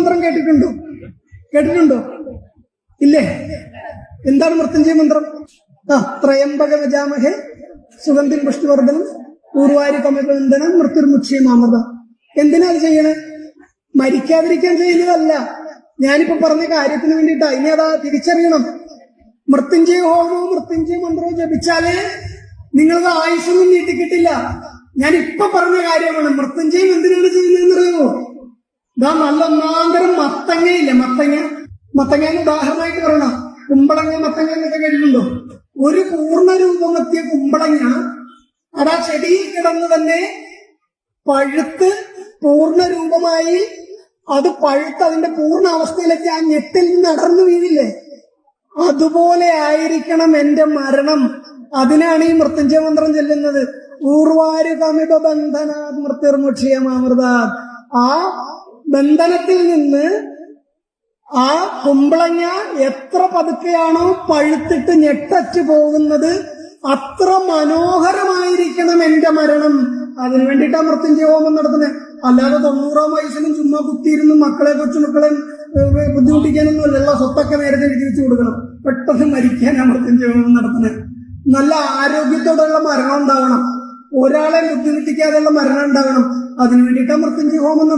മന്ത്രം കേട്ടിട്ടുണ്ടോ? കേട്ടിട്ടുണ്ടോ? ഇല്ലേ? എന്താണ് മൃത്യുഞ്ജയ മന്ത്രം? ആ ത്രയംബക വജാമഹേ സുഗന്ധിൻ പുഷ്ടിവർദ്ധനം പൂർവാരി കമബന്ധനം മൃത്യുർമുക്ഷ്യമാമത എന്തിനാ ചെയ്യണേ? മരിക്കാതിരിക്കാൻ ചെയ്യുന്നതല്ല. ഞാനിപ്പോ പറഞ്ഞ കാര്യത്തിന് വേണ്ടിയിട്ടാ. ഇനി അതാ തിരിച്ചറിയണം. മൃത്യുഞ്ജയ ഹോമവും മൃത്യുഞ്ജയ മന്ത്രവും ജപിച്ചാലേ നിങ്ങളത് ആയുഷൊന്നും നീട്ടിക്കിട്ടില്ല. ഞാൻ ഇപ്പൊ പറഞ്ഞ കാര്യമാണ്. മൃത്യുഞ്ജയം എന്തിനാണ് ഇതാ നല്ല ഒന്നാന്തരം മത്തങ്ങയില്ലേ മത്തങ്ങ? മത്തങ്ങ ഉദാഹരണമായിട്ട് പറയണം. കുമ്പളങ്ങ മത്തങ്ങ എന്നൊക്കെ കഴിഞ്ഞല്ലോ ഒരു പൂർണ രൂപമെത്തിയ കുമ്പളങ്ങ അതാ ചെടിയിൽ കിടന്ന് തന്നെ പഴുത്ത് പൂർണ രൂപമായി അത് പഴുത്ത് അതിന്റെ പൂർണ അവസ്ഥയിലേക്ക് ആ ഞെട്ടിൽ നിന്ന് അടർന്നു വീഴില്ലേ? അതുപോലെ ആയിരിക്കണം എന്റെ മരണം. അതിനാണ് ഈ മൃത്യുഞ്ജയ മന്ത്രം ചെല്ലുന്നത്. ഊർവാരു കമിത ബന്ധനാത് മൃത്യുർമുക്ഷിയമാമൃത ആ ബന്ധനത്തിൽ നിന്ന് ആ കുമ്പളങ്ങ എത്ര പതുക്കെയാണോ പഴുത്തിട്ട് ഞെട്ടറ്റ് പോകുന്നത് അത്ര മനോഹരമായിരിക്കണം എന്റെ മരണം. അതിനു വേണ്ടിയിട്ടാ മൃത്യുഞ്ജയ ഹോമം നടത്തുന്നത് അല്ലാതെ തൊണ്ണൂറാം വയസ്സിലും ചുമ്മാ കുത്തിയിരുന്ന് മക്കളെ കൊച്ചുമക്കളെ മക്കളെ ബുദ്ധിമുട്ടിക്കാനൊന്നും അല്ലല്ലോ സ്വത്തൊക്കെ നേരത്തെ എഴുതി കൊടുക്കണം. പെട്ടെന്ന് മരിക്കാനാ മൃത്യുഞ്ജയ ഹോമം നടത്തുന്നത് നല്ല ആരോഗ്യത്തോടെയുള്ള മരണം ഉണ്ടാവണം. ഒരാളെ ബുദ്ധിമുട്ടിക്കാതെയുള്ള മരണം ഉണ്ടാകണം അതിനു വേണ്ടിയിട്ടാ മൃത്യുഞ്ജയ ഹോമം